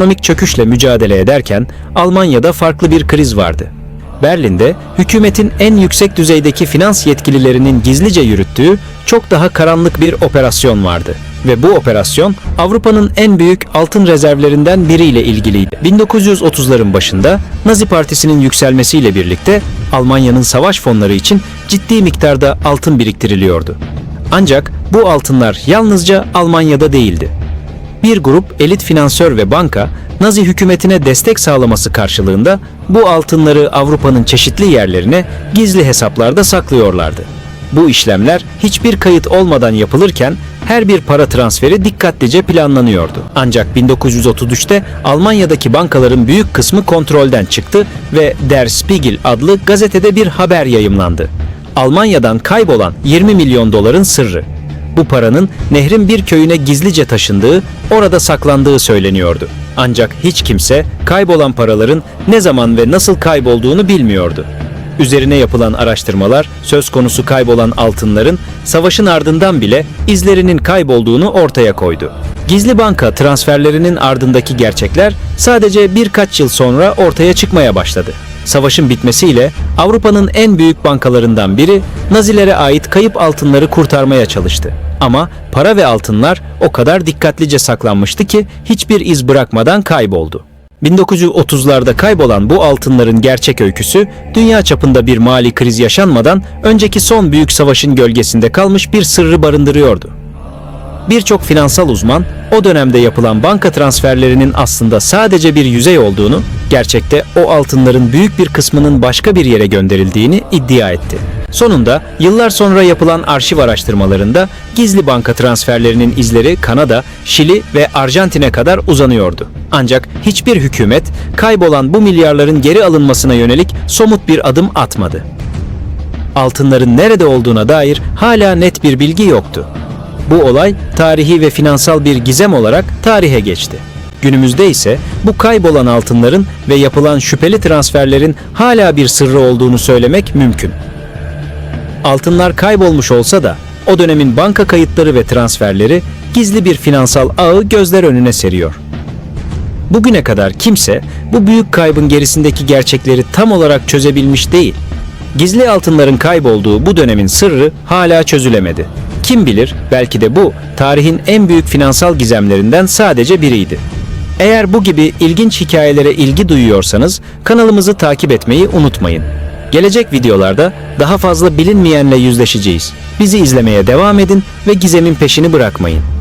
ekonomik çöküşle mücadele ederken Almanya'da farklı bir kriz vardı. Berlin'de hükümetin en yüksek düzeydeki finans yetkililerinin gizlice yürüttüğü çok daha karanlık bir operasyon vardı. Ve bu operasyon Avrupa'nın en büyük altın rezervlerinden biriyle ilgiliydi. 1930'ların başında Nazi Partisi'nin yükselmesiyle birlikte Almanya'nın savaş fonları için ciddi miktarda altın biriktiriliyordu. Ancak bu altınlar yalnızca Almanya'da değildi bir grup elit finansör ve banka Nazi hükümetine destek sağlaması karşılığında bu altınları Avrupa'nın çeşitli yerlerine gizli hesaplarda saklıyorlardı. Bu işlemler hiçbir kayıt olmadan yapılırken her bir para transferi dikkatlice planlanıyordu. Ancak 1933'te Almanya'daki bankaların büyük kısmı kontrolden çıktı ve Der Spiegel adlı gazetede bir haber yayımlandı. Almanya'dan kaybolan 20 milyon doların sırrı bu paranın nehrin bir köyüne gizlice taşındığı, orada saklandığı söyleniyordu. Ancak hiç kimse kaybolan paraların ne zaman ve nasıl kaybolduğunu bilmiyordu. Üzerine yapılan araştırmalar söz konusu kaybolan altınların savaşın ardından bile izlerinin kaybolduğunu ortaya koydu. Gizli banka transferlerinin ardındaki gerçekler sadece birkaç yıl sonra ortaya çıkmaya başladı. Savaşın bitmesiyle Avrupa'nın en büyük bankalarından biri Nazilere ait kayıp altınları kurtarmaya çalıştı. Ama para ve altınlar o kadar dikkatlice saklanmıştı ki hiçbir iz bırakmadan kayboldu. 1930'larda kaybolan bu altınların gerçek öyküsü dünya çapında bir mali kriz yaşanmadan önceki son büyük savaşın gölgesinde kalmış bir sırrı barındırıyordu. Birçok finansal uzman o dönemde yapılan banka transferlerinin aslında sadece bir yüzey olduğunu, gerçekte o altınların büyük bir kısmının başka bir yere gönderildiğini iddia etti. Sonunda yıllar sonra yapılan arşiv araştırmalarında gizli banka transferlerinin izleri Kanada, Şili ve Arjantin'e kadar uzanıyordu. Ancak hiçbir hükümet kaybolan bu milyarların geri alınmasına yönelik somut bir adım atmadı. Altınların nerede olduğuna dair hala net bir bilgi yoktu. Bu olay tarihi ve finansal bir gizem olarak tarihe geçti. Günümüzde ise bu kaybolan altınların ve yapılan şüpheli transferlerin hala bir sırrı olduğunu söylemek mümkün. Altınlar kaybolmuş olsa da o dönemin banka kayıtları ve transferleri gizli bir finansal ağı gözler önüne seriyor. Bugüne kadar kimse bu büyük kaybın gerisindeki gerçekleri tam olarak çözebilmiş değil. Gizli altınların kaybolduğu bu dönemin sırrı hala çözülemedi. Kim bilir belki de bu tarihin en büyük finansal gizemlerinden sadece biriydi. Eğer bu gibi ilginç hikayelere ilgi duyuyorsanız kanalımızı takip etmeyi unutmayın. Gelecek videolarda daha fazla bilinmeyenle yüzleşeceğiz. Bizi izlemeye devam edin ve gizemin peşini bırakmayın.